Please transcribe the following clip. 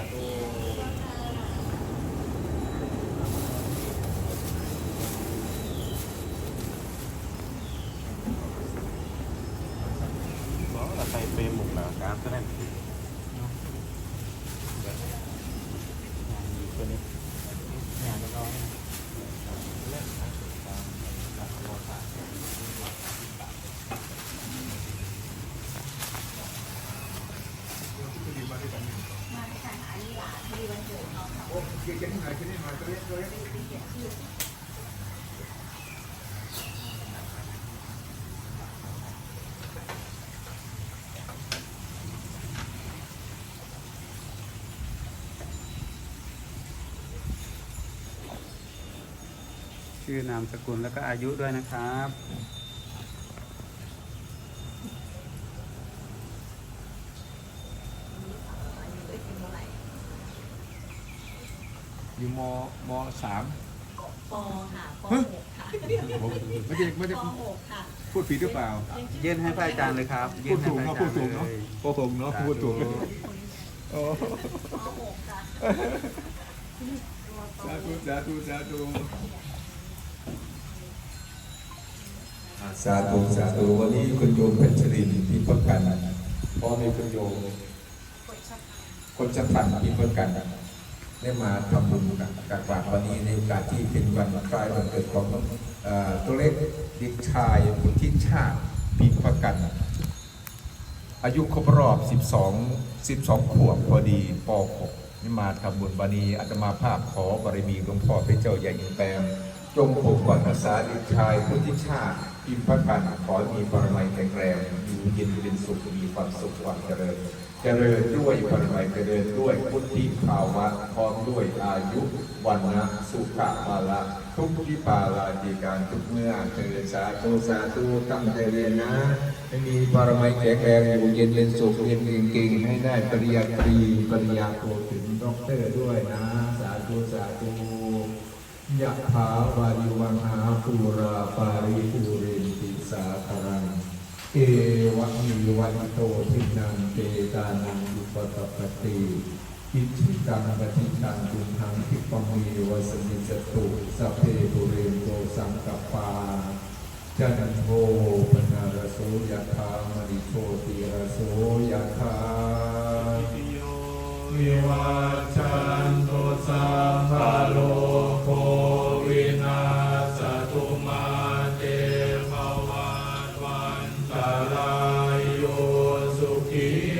บอกว่าใส่เฟรมหมกหนาการก็นั่นตัวนี้ อย่างน้อย มาด้วยกันหาลีหลานพอดีวันเกิดน้องเขา โอ้เก่งๆหน่อยขึ้นนี่มาตัวเล็กตัวเล็ก ชื่อนามสกุลแล้วก็อายุด้วยนะครับ อายุได้เป็นเท่าไหร่ อยู่มมสามปค่ะปหกค่ะผมไม่ได้ไม่ได้ปหกค่ะพูดผิดหรือเปล่า ยื่นให้พระอาจารย์เลยครับพูดถูกเนาะพูดถูกเนาะยื่ให้โอ้ผมเนาะพูดถูกโอ้ปหกค่ะสาธุสาธุสาธุสาธุสาธุวันนี้คุณโยมเพชรรินพิมพ์กันพ่อแม่คุณโยมคนชัพันธ์พิมพ์กัน ได้มาทำบุญกับกวัดวันนี้ในโอกาสที่เป็นวันคล้ายวันเกิดของตัวเล็กเด็กชายพุทธิชาติพิมพ์กัน อายุครบรอบ 12 12 ขวบพอดีป .6 นี่มาทำบุญวันนี้อาตมาภาพขอบารมีหลวงพ่อพระเจ้าใหญ่แปมจงปกปักรักษาเด็กชายพุทธิชาติพิมพ์กันขอมีปรมัยแข็งแรง เย็นเป็นสุขมีความสุขความเจริญ เจริญด้วยปรมัยเจริญด้วยพุทธิภาวะพร้อมด้วยอายุวันนะสุขภาละทุกทิปาลาดีการทุกเมื่อเจริญสาธุสาธุตั้งใจเรียนนะให้มีปรมัยแข็งแรงอยู่เย็นเป็นสุขเรียนเก่งๆให้ได้ปริญญาตรีปริญญาโทถึงด็อกเตอร์ด้วยนะ สาธุสาธุยะถาวาริวังหาภูราปาริภูเรนติสาคารัง เอวังมีวันโตทินังเตตานังอุปตปติอิจิตังปฏิตังตุมหังคิปมีวสมิจตุสัพเพปุเรโตสังกปาจันโทปนารโสยะธามณิโชติรโสยะธาปิโยวิวัชันโตสัมภ โยสุขี